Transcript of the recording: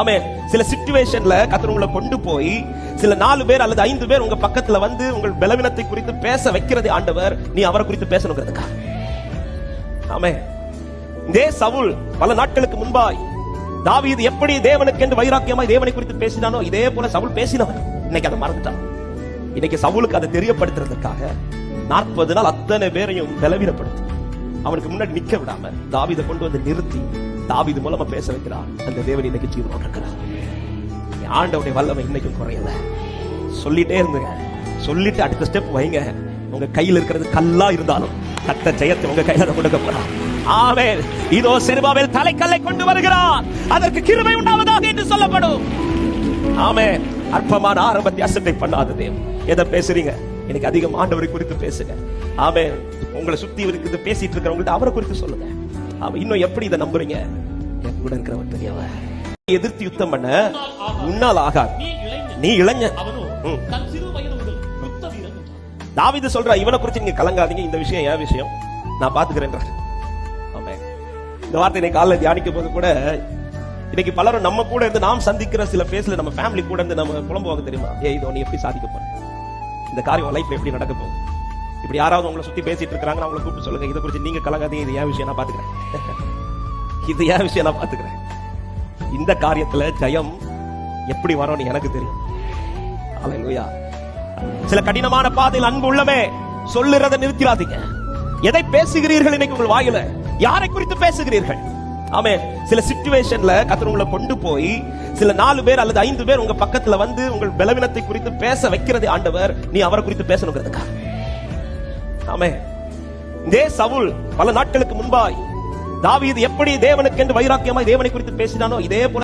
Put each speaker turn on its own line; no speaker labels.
ஆமே சில சிச்சுவேஷன்ல கத்தர் உங்களை கொண்டு போய் சில நாலு பேர் அல்லது ஐந்து பேர் உங்க பக்கத்துல வந்து உங்கள் பலவீனத்தை குறித்து பேச வைக்கிறது ஆண்டவர். நீ அவரை குறித்து பேசணுங்கிறதுக்கா ஆமே இதே சவுல் பல நாட்களுக்கு முன்பாய் தாவீது எப்படி தேவனுக்கு என்று வைராக்கியமாய் தேவனை குறித்து பேசினானோ இதே போல சவுல் பேசினவன். இன்னைக்கு அதை மறந்துட்டான். இன்னைக்கு சவுலுக்கு அதை தெரியப்படுத்துறதுக்காக நாற்பது நாள் அத்தனை பேரையும் பலவீனப்படுத்தி அவனுக்கு முன்னாடி நிக்க விடாம தாவீதை கொண்டு வந்து நிறுத்தி தாவிது மூலமா பேச வைக்கிறான் அந்த தேவன் இன்னைக்கு ஜீவனோட இருக்கிறார் ஆண்டவுடைய வல்லமை இன்னைக்கும் குறையல. சொல்லிட்டே இருந்துங்க சொல்லிட்டு அடுத்த ஸ்டெப் வைங்க. உங்க கையில் இருக்கிறது கல்லா இருந்தாலும் கத்த ஜெயத்தை உங்க கையில கொடுக்க போறான் ஆமென். இதோ செருபாவேல் தலைக்கல்லை கொண்டு வருகிறார். அதற்கு கிருமை உண்டாவதாக என்று சொல்லப்படும். ஆமே அற்பமான ஆரம்பத்தை தியாசத்தை பண்ணாத தேவன். எதை பேசுறீங்க? எனக்கு அதிகம் ஆண்டவரை குறித்து பேசுங்க. ஆமே உங்களை சுத்தி இருக்குது பேசிட்டு இருக்கிறவங்கள்ட்ட அவரை குறித்து சொல்லுங்க. ஆமா இன்னும் எப்படி இதை நம்புறீங்க? என் கூட இருக்கிறவர் பெரியவர் எதிர்த்து யுத்தம் பண்ண உன்னால் ஆகாது.
நீ இளைஞன். அவனோ.
தாவீது சொல்றா இவனை குறித்து நீங்க கலங்காதீங்க. இந்த விஷயம் என் விஷயம்? நான் பாத்துக்கிறேன் ஆமென். இந்த வார்த்தை இன்னைக்கு காலைல தியானிக்கும் போது கூட இன்னைக்கு பலரும் நம்ம கூட இருந்து நாம் சந்திக்கிற சில பேஸ்ல நம்ம ஃபேமிலி கூட இருந்து நம்ம புலம்புவாங்க தெரியுமா? ஏ இதோ நீ எப்படி சாதிக்க போற? இந்த காரியம் லைஃப்ல எப்படி நடக்க போகுது? இப்படி யாராவது உங்களை சுத்தி பேசிட்டு இருக்காங்க அவங்களை கூப்பிட்டு சொல்லுங்க. இதை குறித்து நீங்க கலங்காதீங்க. இது ஏன் விஷயம் நான் பாத்துக்கிறேன்? இது ஏன் விஷயம் நான் பாத்துக்கிறேன்? இந்த காரியத்துல ஜெயம் எப்படி வரும்னு எனக்கு தெரியும். சில கடினமான பாதையில் அன்பு உள்ளமே சொல்லுறதை நிறுத்திடாதீங்க. எதை பேசுகிறீர்கள் இன்னைக்கு உங்கள் வாயில? யாரை குறித்து பேசுகிறீர்கள்? ஆமே சில சிச்சுவேஷன்ல கத்தர் உங்களை கொண்டு போய் சில நாலு பேர் அல்லது ஐந்து பேர் உங்க பக்கத்துல வந்து உங்கள் பலவீனத்தை குறித்து பேச வைக்கிறது ஆண்டவர். நீ அவரை குறித்து பேசணுங்கிறதுக்காக. ஆமே இதே சவுல் பல நாட்களுக்கு முன்பாய் தாவீது எப்படி தேவனுக்கு என்று வைராக்கியமாய் தேவனை குறித்து பேசினானோ இதே போல